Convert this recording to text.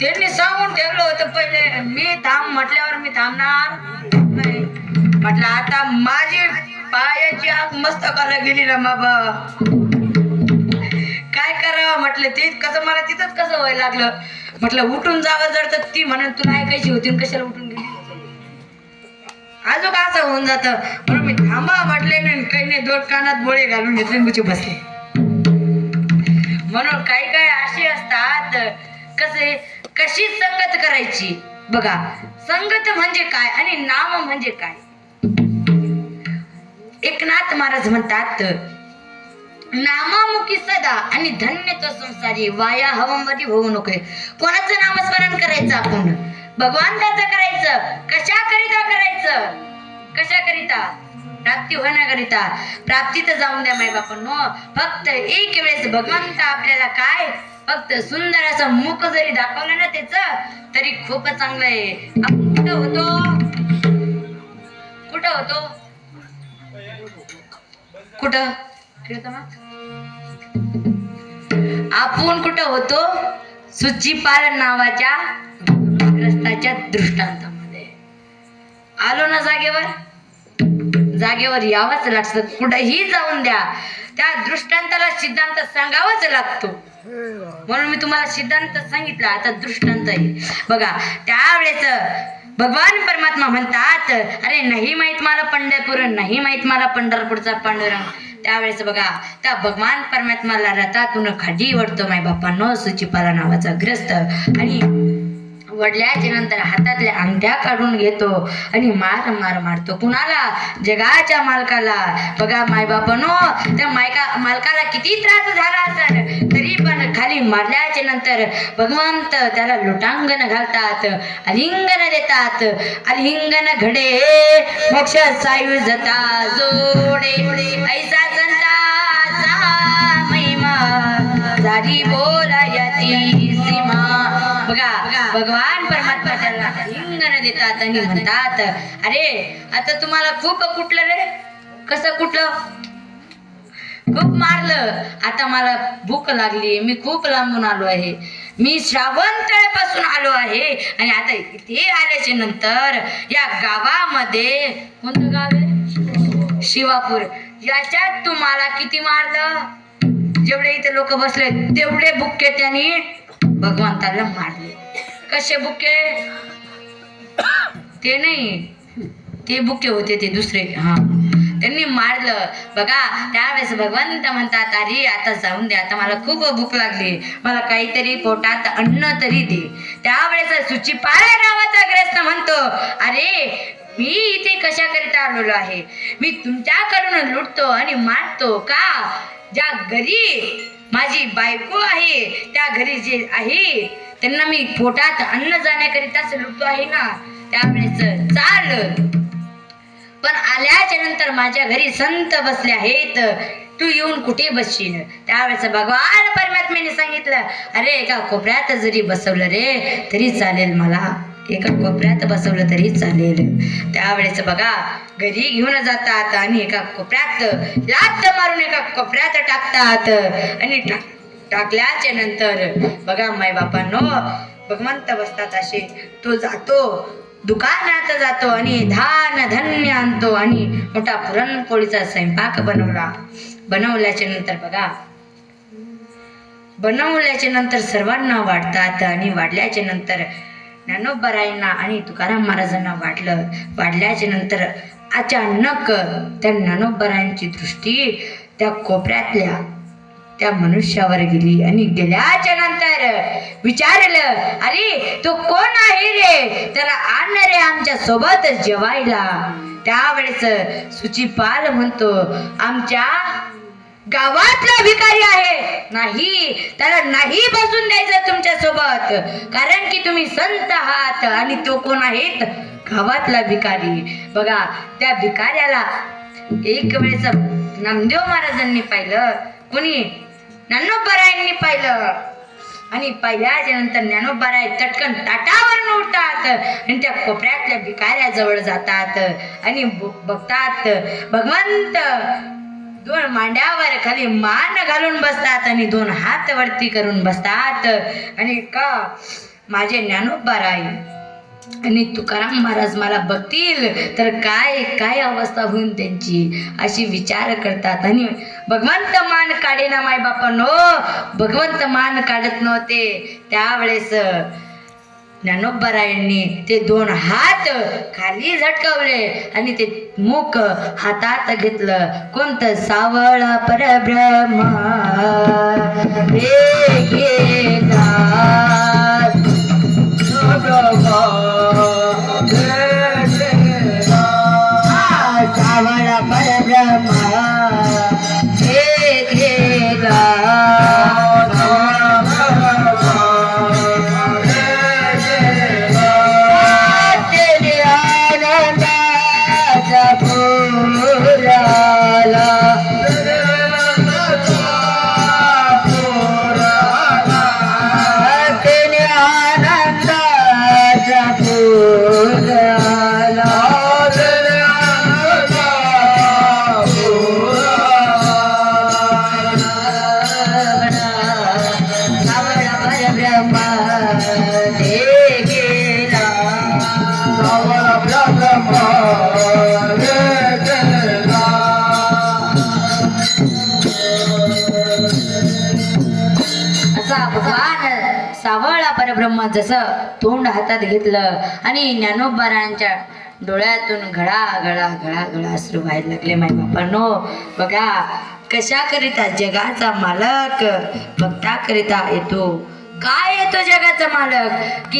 त्यांनी सांगून ठेवलं होतं पहिले मी थांब म्हटल्यावर मी थांबणार नाही. म्हटलं आता माझी पायाची आग मस्तकाला गेली ना बाबा. काय करावं म्हटलं ते कसं मला तिथंच कसं व्हायला लागलं? म्हटलं उठून जावं जर तर ती म्हणून तुला ऐकायची होती कशाला उठून गेली अजून असं होऊन जातं. म्हणून मी थांबा म्हटले नाही काही नाही दोन कानात बोळे घालून घेतले गुची बसले. म्हणून काही काही अशी असतात. कसे कशी संगत करायची? बघा संगत म्हणजे काय आणि नाम म्हणजे काय? एकनाथ महाराज म्हणतात नामामुखी सदा आणि धन्य तो संसारी वाया हवामधी होऊ नकोय. कोणाचं नामस्मरण करायचं आपण? भगवंताचं करायचं कशा करिता करायचं? कशा करिता प्राप्ती होण्याकरिता प्राप्ती तर जाऊन द्या माय बापांनो. फक्त एक वेळेस भगवंत आपल्याला काय? फक्त सुंदर असं मुख जरी दाखवलं ना त्याच तरी खूप चांगलं आहे. आपण कुठं होतो? कुठं होतो? कुठं? आपण कुठं होतो? सुचिपाल नावाच्या ग्रस्ताच्या दृष्टांतामध्ये. आलो ना जागेवर? जागेवर यावंच लागतं. कुठेही जाऊन द्या. त्या दृष्टांताला सिद्धांत सांगावाच लागतो. म्हणून मी तुम्हाला सिद्धांत सांगितला. आता दृष्टांत बघा त्यावेळेस भगवान परमात्मा म्हणतात अरे नाही माहीत मला पंढरपूर नाही माहीत मला पंढरपूरचा पांडुरंग. त्यावेळेस बघा त्या भगवान परमात्माला रथातून खाली वडतो माय बाप्पा सुचिपाला नावाचा ग्रस्त. आणि वडल्याच्या नंतर हातातल्या अंगठ्या काढून घेतो आणि मार मार मारतो. कुणाला? जगाच्या मालकाला. बघा मायबापनो त्या मायका मालकाला किती त्रास झाला असेल तरी पण खाली मारल्याच्या नंतर भगवंत त्याला लोटांगण घालतात अलिंगन देतात. अलिंगन घडे मोक्ष सायू जता जो देतात आणि म्हणतात. अरे आता तुम्हाला खूप कुठलं रे? कसं कुठलं? खूप मारलं. आता मला भूक लागली मी खूप लांबून आलो आहे. मी श्रावण आलो आहे. आणि आता इथे आल्याच्यानंतर या गावामध्ये कोणतं गाव आहे? शिवापूर. याच्यात तुम्हाला किती मारलं? जेवढे इथे लोक बसले तेवढे बुक्के त्यांनी भगवंताला मारले. कसे बुक्के? ते नाही. ते बुके होते ते दुसरे. हा. त्यांनी मारलं. बघा त्यावेळेस भगवंत म्हणतात अरे आता जाऊन दे. आता मला खूप भूक लागली. मला काहीतरी पोटात अन्न तरी दे. त्यावेळेस सुचिपाळा नावाचा ग्रस्त म्हणतो अरे मी इथे कशाकरिता आलेलो आहे? मी तुमच्याकडून लुटतो आणि मारतो का? ज्या घरी माझी बायको आहे त्या घरी जे आहे त्यांना मी पोटात अन्न जाण्याकरिताच लुटतो आहे ना? त्यावेळेस चाल. पण आल्याच्यानंतर माझ्या घरी संत बसले आहेत. तू येऊन कुठे बसशील? त्यावेळेस भगवान परमात्म्याने सांगितलं अरे एका कोपऱ्यात जरी बसवलं रे तरी चालेल मला. एका कोपऱ्यात बसवलं तरी चालेल. त्यावेळेस बघा घरी घेऊन जातात आणि एका कोपऱ्यात लात मारून एका कोपऱ्यात टाकतात आणि टाक टाकल्याच्या नंतर बघा माय बापांनो भगवंत बसतात असे. तो जातो दुकानात जातो आणि धान धन्य आणतो आणि मोठा पुरणपोळीचा स्वयंपाक बनवला. बनवल्याच्या नंतर बघा बनवल्याच्या नंतर सर्वांना वाढतात आणि वाढल्याच्या नंतर ज्ञानोबरायांना आणि तुकाराम महाराजांना वाढलं. वाढल्याच्या नंतर अचानक त्या ज्ञानोबरायांची दृष्टी त्या कोपऱ्यातल्या त्या मनुष्यावर गेली आणि गेल्याच्यानंतर विचारलं अरे तो कोण आहे रे? त्याला आण रे आमच्यासोबत जेवायला. त्यावेळेस सुचिपाल म्हणतो आमच्या गावातला भिकारी आहे. नाही त्याला नाही बसून द्यायचं तुमच्यासोबत कारण की तुम्ही संत आहात आणि तो कोण आहेत गावातला भिकारी. बघा त्या भिकाऱ्याला एक वेळेस नामदेव महाराजांनी पाहिलं. कोणी? ज्ञानोबरायांनी पाहिलं. आणि पाहिल्याच्या नंतर ज्ञानोबराय चटकन ताटावरून उठतात आणि त्या कोपऱ्यातल्या भिकाऱ्याजवळ जातात आणि बघतात. भगवंत दोन मांड्यावर खाली मान घालून बसतात आणि दोन हात वरती करून बसतात. आणि का? माझे ज्ञानोबा राय आणि तुकाराम महाराज मला बघतील तर काय काय अवस्था होईल त्यांची? अशी विचार करतात. आणि भगवंत मान काढेना माय बापांनो. भगवंत मान काढत नव्हते. त्यावेळेस ज्ञानोबरायांनी ते दोन हात खाली झटकवले आणि ते मुख हातात घेतलं. कोणतं? सावळा परब्रह्म. परब्रह्म जसं तोंड हातात घेतलं आणि ज्ञानोबारांच्या डोळ्यातून घडा गळा गळा गळा अश्रू व्हायला लागले. माय बापांनो बघा कशाकरिता जगाचा मालक भक्ताकरिता येतो. काय येतो जगाचा मालक? की